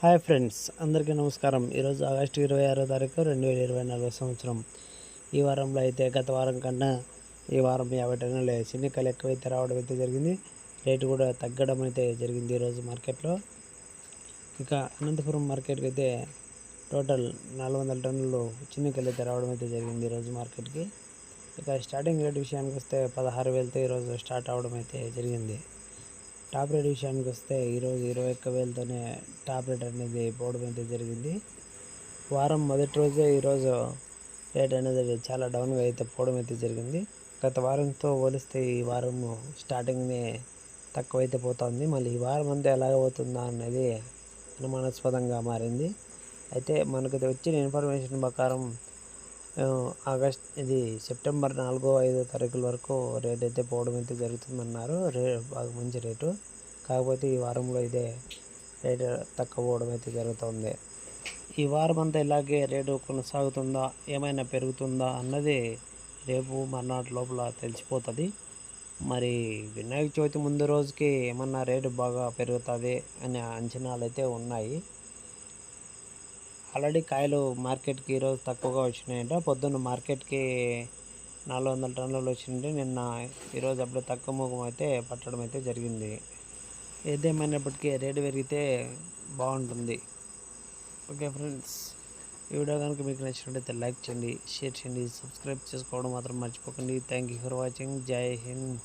Hi friends అందరికీ నమస్కారం. ఈరోజు ఆగస్టు ఇరవై ఆరో తారీఖు రెండు వేల ఇరవై నాలుగో సంవత్సరం. ఈ వారంలో అయితే గత వారం కన్నా ఈ వారం యాభై టన్నుల చిన్నికలు ఎక్కువైతే రావడం అయితే జరిగింది. రేటు కూడా తగ్గడం అయితే జరిగింది ఈరోజు మార్కెట్లో. ఇక అనంతపురం మార్కెట్కి అయితే టోటల్ నాలుగు వందల టన్నులు చిన్నికలు అయితే రావడం అయితే జరిగింది ఈరోజు మార్కెట్కి. ఇక స్టార్టింగ్ రేట్ విషయానికి వస్తే పదహారు వేలతో ఈరోజు స్టార్ట్ అవడం అయితే జరిగింది. టాప్ రేట్ విషయానికి వస్తే ఈరోజు ఇరవై ఒక్క వేలతోనే టాప్ రేట్ అనేది పోవడం అయితే జరిగింది. వారం మొదటి రోజే ఈరోజు రేట్ అనేది చాలా డౌన్గా అయితే పోవడం అయితే జరిగింది. గత వారంతో పోలిస్తే ఈ వారం స్టార్టింగ్నే తక్కువైతే పోతుంది. మళ్ళీ ఈ వారం అంతా ఎలాగ పోతుందా అనేది అనుమానాస్పదంగా మారింది. అయితే మనకు వచ్చిన ఇన్ఫర్మేషన్ ప్రకారం ఆగస్ట్ ఇది సెప్టెంబర్ నాలుగో ఐదో తారీఖుల వరకు రేట్ అయితే పోవడం అయితే జరుగుతుందన్నారు. రే బాగా మంచి రేటు. కాకపోతే ఈ వారంలో ఇదే రేటు తక్కువ పోవడం అయితే జరుగుతుంది. ఈ వారం అంతా ఇలాగే రేటు కొనసాగుతుందా? ఏమైనా పెరుగుతుందా అన్నది రేపు మర్నాటి లోపల తెలిసిపోతుంది. మరి వినాయక చవితి ముందు రోజుకి ఏమన్నా రేటు బాగా పెరుగుతుంది అనే అంచనాలు అయితే ఉన్నాయి. ఆల్రెడీ కాయలు మార్కెట్కి ఈరోజు తక్కువగా వచ్చినాయంట. పొద్దున్న మార్కెట్కి నాలుగు వందల టన్నులు వచ్చింటే నిన్న ఈరోజు అప్పుడు తక్కువ ముఖం అయితే పట్టడం అయితే జరిగింది. ఏదేమైనప్పటికీ రేటు పెరిగితే బాగుంటుంది. ఓకే ఫ్రెండ్స్ ఈ వీడియో కనుక మీకు నచ్చినట్లయితే లైక్ చేయండి షేర్ చేయండి సబ్స్క్రైబ్ చేసుకోవడం మాత్రం మర్చిపోకండి. Thank you for watching. Jai Hind.